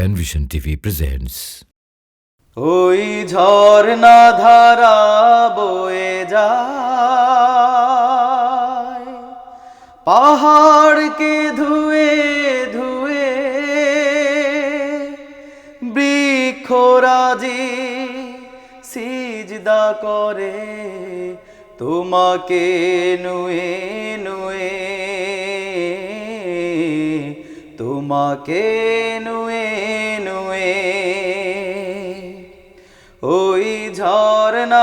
Penvision TV presents ওই ঝর্ণা ধারা বয়ে যায়। পাহাড়কে ধুয়ে ধুয়ে বৃক্ষরাজি সিজদা করে তোমাকে নুয়ে নুয়ে, তোমাকে নুয়ে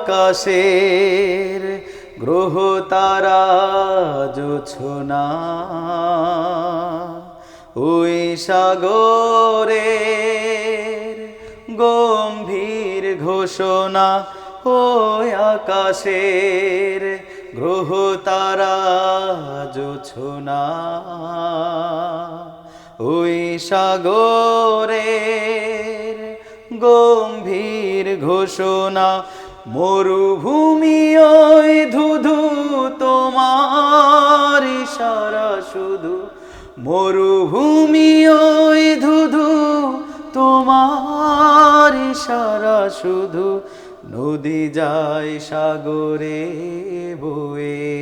আকাশের গ্রহ তারা জোছনা। ওই সাগরের গম্ভীর ঘোষণা ও আকাশের গ্রহ তারা জোছনা। ওই সাগরের গম্ভীর ঘোষণা মরুভূমি ওই ধুধু তোমার সারা শুধু। মরুভূমি ওই ধুধু তোমার সারা শুধু। নদী যায় সাগরে বয়ে।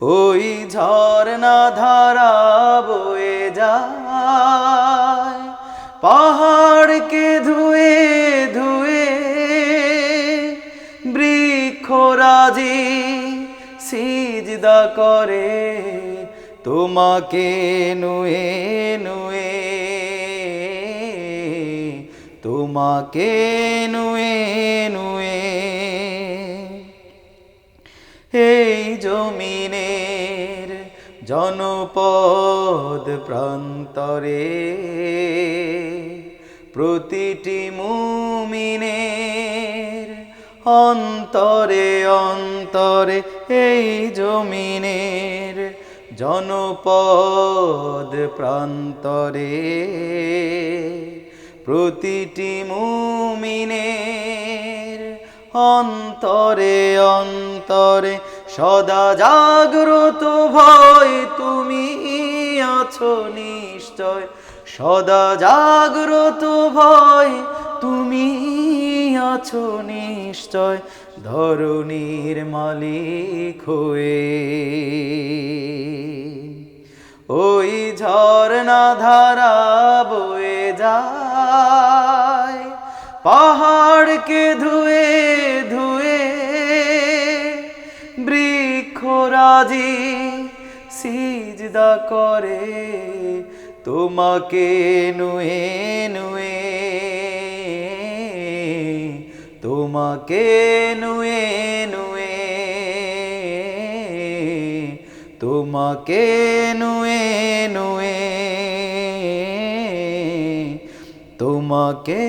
ওই ঝর্ণা ধারা বয়ে যায়। পাহাড়কে বৃক্ষরাজি সিজদা করে, তোমাকে নুয়ে নুয়ে, তোমাকে নুয়ে নুয়ে, এই জমিনের জনপদ প্রান্তরে প্রতিটি মুমিনের অন্তরে অন্তরে এই জমিনের জনপদ প্রান্তরে প্রতিটি মুমিনের অন্তরে অন্তরে সদা জাগ্রত ভয় তুমি আছো নিশ্চয়। সদা জাগ্রত ভয় তুমি আছো নিশ্চয় ধরণীর মালিক হয়ে। ওই ঝর্ণা ধারা বয়ে যায়, পাহাড়কে ধুয়ে ধুয়ে বৃক্ষ বৃক্ষরাজি সিজদা করে। তোমাকে নুয়ে নুয়ে তোমাকে নুয়ে নুয়ে তোমাকে নুয়ে নুয়ে তোমাকে